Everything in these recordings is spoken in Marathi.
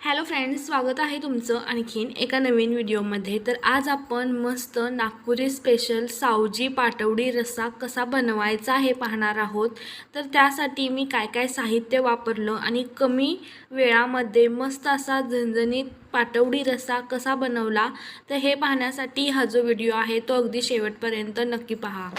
हॅलो फ्रेंड्स स्वागत आहे तुमचं आणखीन एका नवीन व्हिडिओमध्ये. तर आज आपण मस्त नागपुरी स्पेशल सावजी पाटवडी रस्सा कसा बनवायचा हे पाहणार आहोत. तर त्यासाठी मी काय काय साहित्य वापरलं आणि कमी वेळामध्ये मस्त असा झणझणीत पाटवडी रस्सा कसा बनवला तर हे पाहण्यासाठी हा जो व्हिडिओ आहे तो अगदी शेवटपर्यंत नक्की पहा.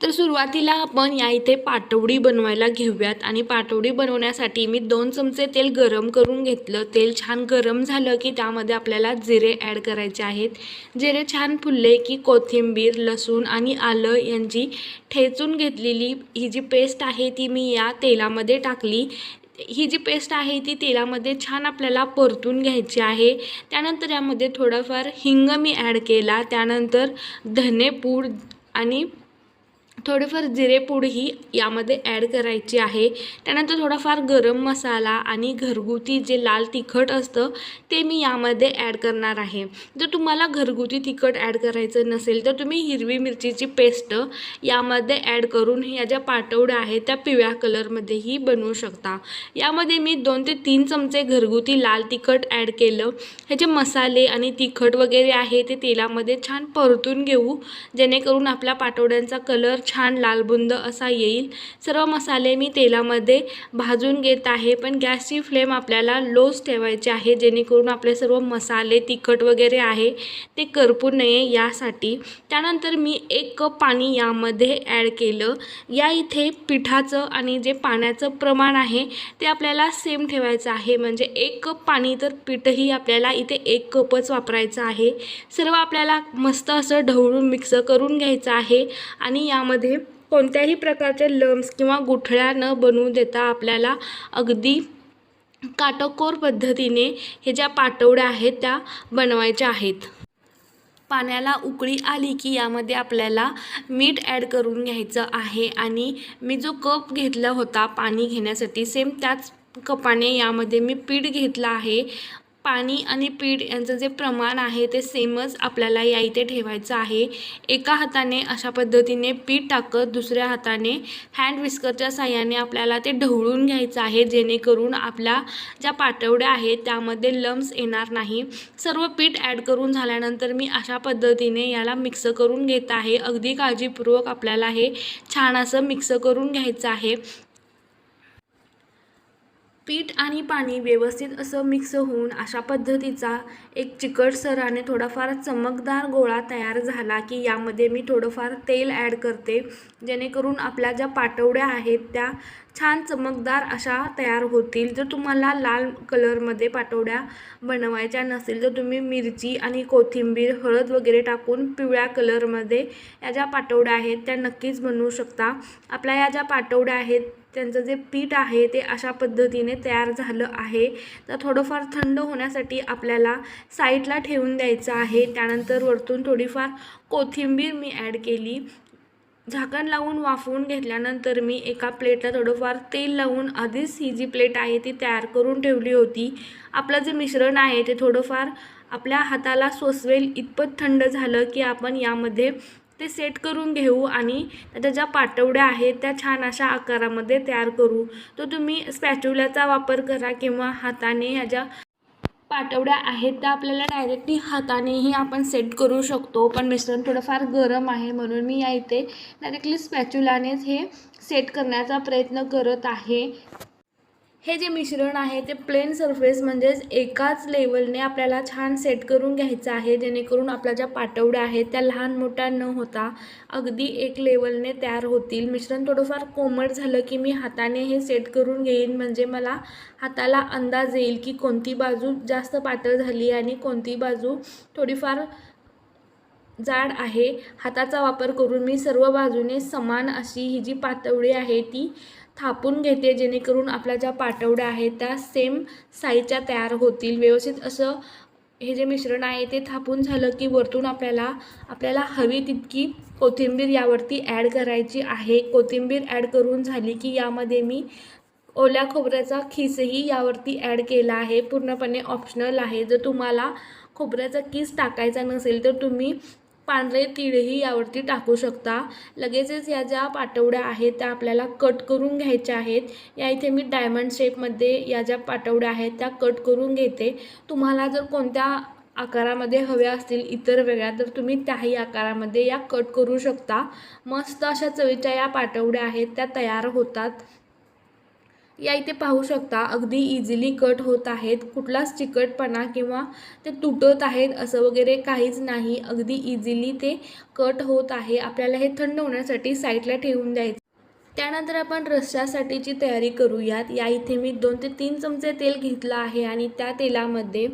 तर सुरुवातीला आपण या इथे पाटवडी बनवायला घेऊयात. आणि पाटवडी बनवण्यासाठी मी दोन चमचे तेल गरम करून घेतलं. तेल छान गरम झालं की त्यामध्ये आपल्याला जिरे ॲड करायचे आहेत. जिरे छान फुलले की कोथिंबीर लसूण आणि आलं यांची ठेचून घेतलेली ही जी पेस्ट आहे ती मी या तेलामध्ये टाकली. ही जी पेस्ट आहे ती तेलामध्ये छान आपल्याला परतून घ्यायची आहे. त्यानंतर यामध्ये थोडंफार हिंग मी ॲड केला. त्यानंतर धनेपूड आणि थोडेफार जिरेपूडही यामध्ये ॲड करायची आहे. त्यानंतर थोडाफार गरम मसाला आणि घरगुती जे लाल तिखट असतं ते मी यामध्ये ॲड करणार आहे. जर तुम्हाला घरगुती तिखट ॲड करायचं नसेल तर तुम्ही हिरवी मिरचीची पेस्ट यामध्ये ॲड करून ह्या ज्या पाटवड्या आहेत त्या पिवळ्या कलरमध्येही बनवू शकता. यामध्ये मी दोन ते तीन चमचे घरगुती लाल तिखट ॲड केलं. हे जे मसाले आणि तिखट वगैरे आहे ते तेलामध्ये छान परतून घेऊ जेणेकरून आपल्या पाटवड्यांचा कलर छान लालबुंद असा येईल. सर्व मसाले मी तेलामध्ये भाजून घेत आहे. पण गॅसची फ्लेम आपल्याला लोच ठेवायची आहे. जेणेकरून आपले सर्व मसाले तिखट वगैरे आहे ते करपू नये यासाठी. त्यानंतर मी एक कप पाणी यामध्ये ॲड केलं. या इथे पिठाचं आणि जे पाण्याचं प्रमाण आहे ते आपल्याला सेम ठेवायचं आहे. म्हणजे एक कप पाणी तर पीठही आपल्याला इथे एक कपच वापरायचं आहे. सर्व आपल्याला मस्त असं ढवळून मिक्स करून घ्यायचं आहे. आणि यामध्ये कोणत्याही प्रकारचे लम्स किंवा गुठळ्या न बनवू देता आपल्याला अगदी काटकोर पद्धतीने हे ज्या पाटवड्या आहेत त्या बनवायच्या आहेत. पाण्याला उकळी आली की यामध्ये आपल्याला मीठ ॲड करून घ्यायचं आहे आणि मी जो कप घेतला होता पाणी घेण्यासाठी सेम त्याच कपाने यामध्ये मी पीठ घेतलं आहे. पाणी आणि पीठ यांचं जे प्रमाण आहे ते सेमच आपल्याला या इथे ठेवायचं आहे. एका हाताने अशा पद्धतीने पीठ टाकत दुसऱ्या हाताने हँड विस्करच्या साह्याने आपल्याला ते ढवळून घ्यायचं आहे जेणेकरून आपल्या ज्या पाटवड्या आहेत त्यामध्ये लम्स येणार नाही. सर्व पीठ ॲड करून झाल्यानंतर मी अशा पद्धतीने याला मिक्स करून घेत आहे. अगदी काळजीपूर्वक आपल्याला हे छान असं मिक्स करून घ्यायचं आहे. पीठ आणि पाणी व्यवस्थित असं मिक्स होऊन अशा पद्धतीचा एक चिकटसर आणि थोडाफार चमकदार गोळा तयार झाला की यामध्ये मी थोडंफार तेल ॲड करते. जेणेकरून आपल्या ज्या पाटवड्या आहेत त्या छान चमकदार अशा तयार होतील. जर तुम्हाला लाल कलरमध्ये पाटवड्या बनवायच्या नसेल तर तुम्ही मिरची आणि कोथिंबीर हळद वगैरे टाकून पिवळ्या कलरमध्ये या ज्या पाटवड्या आहेत त्या नक्कीच बनवू शकता. आपल्या या ज्या पाटवड्या आहेत त्यांचं जे पीठ आहे ते अशा पद्धतीने तयार झालं आहे. तर थोडंफार थंड होण्यासाठी आपल्याला साईडला ठेवून द्यायचं आहे. त्यानंतर वरतून थोडीफार कोथिंबीर मी ॲड केली. झाकण लावून वाफवून घेतल्यानंतर मी एका प्लेटला थोडंफार तेल लावून आधीच ही जी प्लेट आहे ती तयार करून ठेवली होती. आपलं जे मिश्रण आहे ते थोडंफार आपल्या हाताला सोसवेल इतपत थंड झालं की आपण यामध्ये ते सेट करून घेऊ आणि त्याच्या ज्या पाटवड्या आहेत त्या छान अशा आकारामध्ये तयार करू. तो तुम्ही स्पॅच्युल्याचा वापर करा किंवा हाताने ह्या ज्या पाटवड्या आहेत त्या आपल्याला डायरेक्टली हातानेही आपण सेट करू शकतो. पण मिश्रण थोडंफार गरम आहे म्हणून मी या इथे डायरेक्टली स्पॅच्युलानेच हे सेट करण्याचा प्रयत्न करत आहे. हे जे मिश्रण आहे ते प्लेन सरफेस म्हणजेच एकाच लेवलने आपल्याला छान सेट करून घ्यायचं आहे जेणेकरून आपल्या ज्या पाटवड्या आहेत त्या लहान मोठ्या न होता अगदी एक लेवलने तयार होतील. मिश्रण थोडंफार कोमट झालं की मी हाताने हे सेट करून घेईन म्हणजे मला हाताला अंदाज येईल की कोणती बाजू जास्त पातळ झाली आणि कोणती बाजू थोडीफार जाड आहे. हाताचा वापर करून मी सर्व बाजूने समान अशी ही जी पातवडी आहे ती थापून घेते जेणेकरून आपल्या ज्या पाटवड्या आहेत त्या सेम साईजच्या तयार होतील. व्यवस्थित असं हे जे मिश्रण आहे ते थापून झालं की वरतून आपल्याला आपल्याला हवी तितकी कोथिंबीर यावरती ॲड करायची आहे. कोथिंबीर ॲड करून झाली की यामध्ये मी ओल्या खोबऱ्याचा खीसही यावरती ॲड केला आहे. पूर्णपणे ऑप्शनल आहे. जर तुम्हाला खोबऱ्याचा किस टाकायचा नसेल तर तुम्ही पांढरे तिळही यावरती टाकू शकता. लगेचच या ज्या पाटवड्या आहेत त्या आपल्याला कट करून घ्यायच्या आहेत. या इथे मी डायमंड शेपमध्ये या ज्या पाटवड्या आहेत त्या कट करून घेते. तुम्हाला जर कोणत्या आकारामध्ये हव्या असतील इतर वेगळ्या तर तुम्ही त्याही आकारामध्ये या कट करू शकता. मस्त अशा चवीच्या या पाटवड्या आहेत त्या तयार होतात. या इथे पाहू शकता अगदी इझिली कट होत आहेत. कुठलाच चिकटपणा किंवा ते तुटत आहेत असं वगैरे काहीच नाही. अगदी इझिली ते कट होत आहे. आपल्याला हे थंड होण्यासाठी साईडला ठेवून द्यायचं. त्यानंतर आपण रस्स्यासाठीची तयारी करूयात. या इथे मी दोन ते तीन चमचे तेल घेतलं आहे आणि त्या तेलामध्ये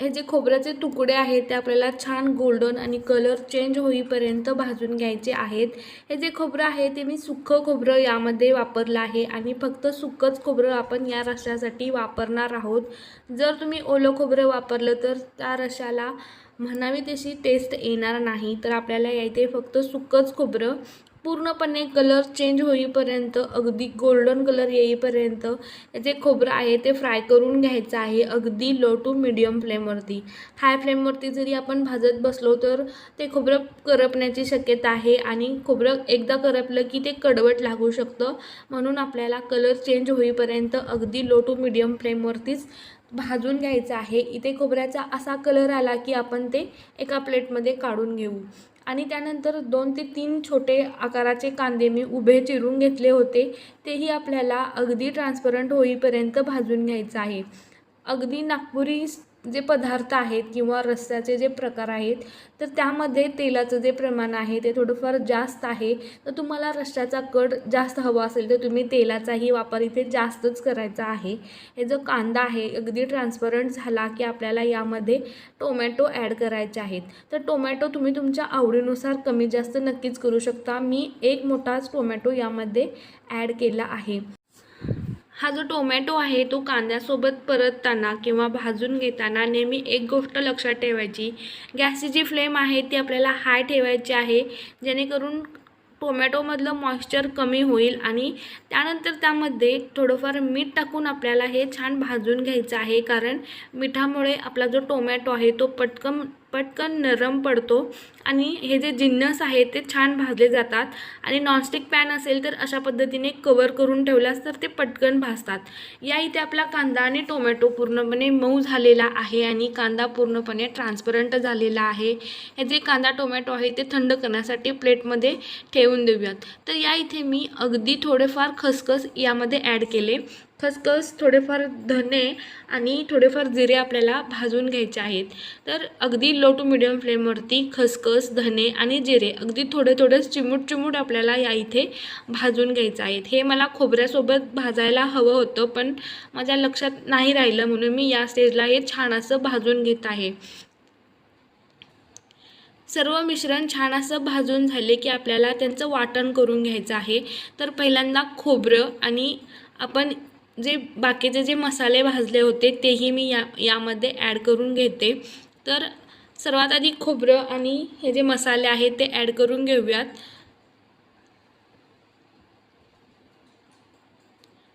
हे जे खोबऱ्याचे तुकडे आहेत ते आपल्याला छान गोल्डन आणि कलर चेंज होईपर्यंत भाजून घ्यायचे आहेत. हे जे खोबरं आहे ते मी सुक्कं खोबरं यामध्ये वापरलं आहे आणि फक्त सुक्कंच खोबरं आपण या रशासाठी वापरणार आहोत. जर तुम्ही ओलं खोबरं वापरलं तर त्या रशाला म्हणावी तशी टेस्ट येणार नाही. तर आपल्याला या इथे फक्त सुक्कंच खोबरं. पूर्णपणे कलर चेंज होईपर्यंत अगदी गोल्डन कलर येईपर्यंत जे खोबरं आहे ते फ्राय करून घ्यायचं आहे अगदी लो टू मिडियम फ्लेमवरती हाय फ्लेमवरती जरी आपण भाजत बसलो तर ते खोबरं करपण्याची शक्यता आहे आणि खोबरं एकदा करपलं की ते कडवट लागू शकतं. म्हणून आपल्याला कलर चेंज होईपर्यंत अगदी लो टू मिडियम फ्लेमवरतीच भाजून घ्यायचं आहे. इथे खोबऱ्याचा असा कलर आला की आपण ते एका प्लेटमध्ये काढून घेऊ. आणि त्यानंतर दोन ते तीन छोटे आकाराचे कांदे मी उभे चिरून घेतले होते. तेही आपल्याला अगदी ट्रान्सपरंट होईपर्यंत भाजून घ्यायचं आहे. अगदी नागपुरी जे पदार्थ आहेत किंवा रस्त्याचे जे प्रकार आहेत तर त्यामध्ये तेलाचं जे प्रमाण आहे ते थोडंफार जास्त आहे. तर तुम्हाला रस्त्याचा कट जास्त हवा असेल तर तुम्ही तेलाचाही वापर इथे जास्तच करायचा आहे. हे जो कांदा आहे अगदी ट्रान्सपरंट झाला की आपल्याला यामध्ये टोमॅटो ॲड करायचे आहेत. तर टोमॅटो तुम्ही तुमच्या आवडीनुसार कमी जास्त नक्कीच करू शकता. मी एक मोठाच टोमॅटो यामध्ये ॲड केला आहे. हा जो टोमॅटो आहे तो कांद्यासोबत परतताना किंवा भाजून घेताना नेहमी एक गोष्ट लक्षात ठेवायची. गॅसची जी फ्लेम आहे ती आपल्याला हाय ठेवायची आहे. जेणेकरून टोमॅटोमधलं मॉइश्चर कमी होईल आणि त्यानंतर त्यामध्ये थोडंफार मीठ टाकून आपल्याला हे छान भाजून घ्यायचं आहे. कारण मिठामुळे आपला जो टोमॅटो आहे तो पटकन पटकन नरम पडतो आणि हे जे जिन्नस आहेत ते छान भाजले जातात. आणि नॉनस्टिक पॅन असेल तर अशा पद्धतीने कवर करून ठेवल्यास तर ते पटकन भाजतात. या इथे आपला कांदा आणि टोमॅटो पूर्णपणे मऊ झालेला आहे आणि कांदा पूर्णपणे ट्रान्सपरंट झालेला आहे. हे जे कांदा टोमॅटो आहे ते थंड करण्यासाठी प्लेटमध्ये ठेवून देऊयात. तर या इथे मी अगदी थोडेफार खसखस यामध्ये ॲड केले. खसखस थोडेफार धने आणि थोडेफार जिरे आपल्याला भाजून घ्यायचे आहेत. तर अगदी लो टू मिडियम फ्लेमवरती खसखस धने आणि जिरे अगदी थोडे थोडे चिमूट चिमूट आपल्याला या इथे भाजून घ्यायचं आहेत. हे मला खोबऱ्यासोबत भाजायला हवं होतं पण माझ्या लक्षात नाही राहिलं म्हणून मी या स्टेजला हे छान असं भाजून घेत आहे. सर्व मिश्रण छान असं भाजून झाले की आपल्याला त्यांचं वाटण करून घ्यायचं आहे. तर पहिल्यांदा खोबरं आणि आपण जे बाकीचे जे मसाले भाजले होते तेही मी या यामध्ये ॲड करून घेते. तर सर्वात आधी खोबरं आणि हे जे मसाले आहेत ते ॲड करून घेऊयात.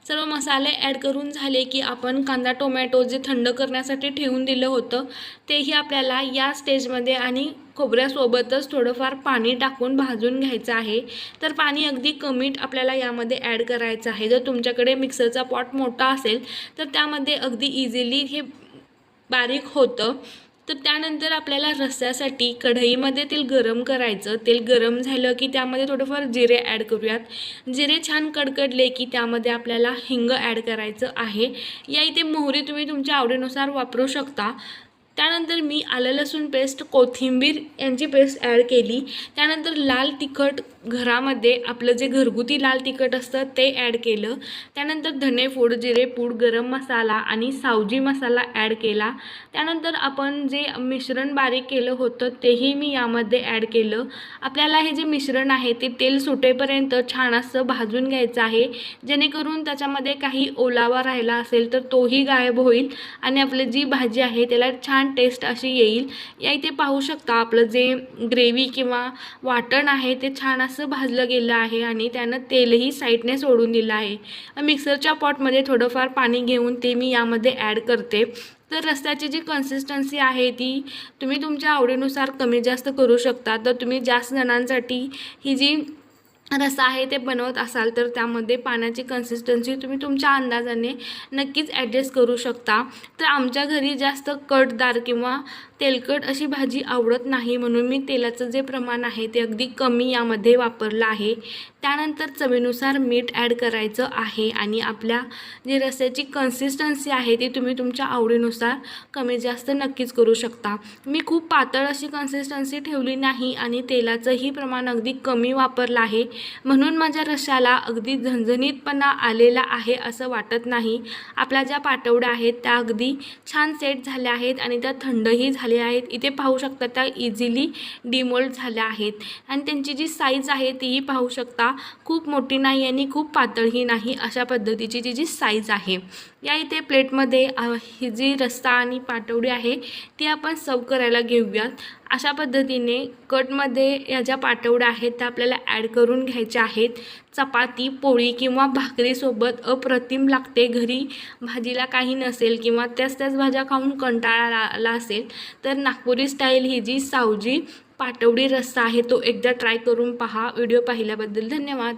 सर्व मसाले ॲड करून झाले की आपण कांदा टोमॅटो जे थंड करण्यासाठी ठेवून दिलं होतं तेही आपल्याला या स्टेजमध्ये आणि खोबऱ्यासोबतच थोडंफार पाणी टाकून भाजून घ्यायचं आहे. तर पाणी अगदी कमी आपल्याला यामध्ये ॲड करायचं आहे. जर तुमच्याकडे मिक्सरचा पॉट मोठा असेल तर त्यामध्ये अगदी इझिली हे बारीक होतं. तर त्यानंतर आपल्याला रस्स्यासाठी कढईमध्ये तेल गरम करायचं. तेल गरम झालं की त्यामध्ये थोडंफार जिरे ॲड करूयात. जिरे छान कडकडले की त्यामध्ये आपल्याला हिंग ॲड करायचं आहे. या इथे मोहरी तुम्ही तुमच्या आवडीनुसार वापरू शकता. त्यानंतर मी आलं लसूण पेस्ट कोथिंबीर यांची पेस्ट ॲड केली. त्यानंतर लाल तिखट घरामध्ये आपलं जे घरगुती लाल तिखट असतं ते ॲड केलं. त्यानंतर धनेपूड जिरेपूड गरम मसाला आणि सावजी मसाला ॲड केला. त्यानंतर आपण जे मिश्रण बारीक केलं होतं तेही मी यामध्ये ॲड केलं. आपल्याला हे जे मिश्रण आहे ते तेल सुटेपर्यंत छान असं भाजून घ्यायचं आहे. जेणेकरून त्याच्यामध्ये काही ओलावा राहिला असेल तर तोही गायब होईल. आणि आपली जी भाजी आहे त्याला छान टेस्ट अशी येईल. या इथे पाहू शकता आपलं जे ग्रेव्ही किंवा वाटण आहे ते छान असं भाजलं गेलं आहे आणि त्यानं तेलही साईडने सोडून दिलं आहे. मिक्सरच्या पॉटमध्ये थोडंफार पाणी घेऊन ते मी यामध्ये ॲड करते. तर रस्त्याची जी कन्सिस्टन्सी आहे ती तुम्ही तुमच्या आवडीनुसार कमी जास्त करू शकता. तर तुम्ही जास्त जणांसाठी ही जी रस्सा आहे ते बनवत असाल तर त्यामध्ये पाण्याची कन्सिस्टन्सी तुम्ही तुमच्या अंदाजाने नक्कीच ॲडजस्ट करू शकता. तर आमच्या घरी जास्त कटदार किंवा तेलकट अशी भाजी आवडत नाही म्हणून मी तेलाचं जे प्रमाण आहे ते अगदी कमी यामध्ये वापरलं आहे. त्यानंतर चवीनुसार मीठ ॲड करायचं आहे आणि आपल्या जी रस्याची कन्सिस्टन्सी आहे ती तुम्ही तुमच्या आवडीनुसार कमी जास्त नक्कीच करू शकता. मी खूप पातळ अशी कन्सिस्टन्सी ठेवली नाही आणि तेलाचंही प्रमाण अगदी कमी वापरलं आहे. म्हणून माझ्या रशाला अगदी झणझणीतपणा आलेला आहे असं वाटत नाही. आपल्या ज्या पाटवड्या आहेत त्या अगदी छान सेट झाल्या आहेत आणि त्या थंडही झाल्या आहेत. इथे पाहू शकता त्या इझिली डिमोल्ड झाल्या आहेत. आणि त्यांची जी साईज आहे तीही पाहू शकता. खूप मोठी नाही आणि खूप पातळही नाही अशा पद्धतीची जी जी साईज आहे. या इथे प्लेटमध्ये ही जी रस्सा आणि पाटवडी आहे ती आपण सर्व करायला घेऊयात. अशा पद्धतीने कटमध्ये या ज्या पाटवड्या आहेत त्या आपल्याला ॲड करून घ्यायच्या आहेत. चपाती पोळी किंवा भाकरीसोबत अप्रतिम लागते. घरी भाजीला काही नसेल किंवा त्याच त्याच भाज्या खाऊन कंटाळा आला- आला असेल तर नागपुरी स्टाईल ही जी सावजी पाटवडी रस्सा आहे तो एकदा ट्राय करून पहा. व्हिडिओ पाहिल्याबद्दल धन्यवाद.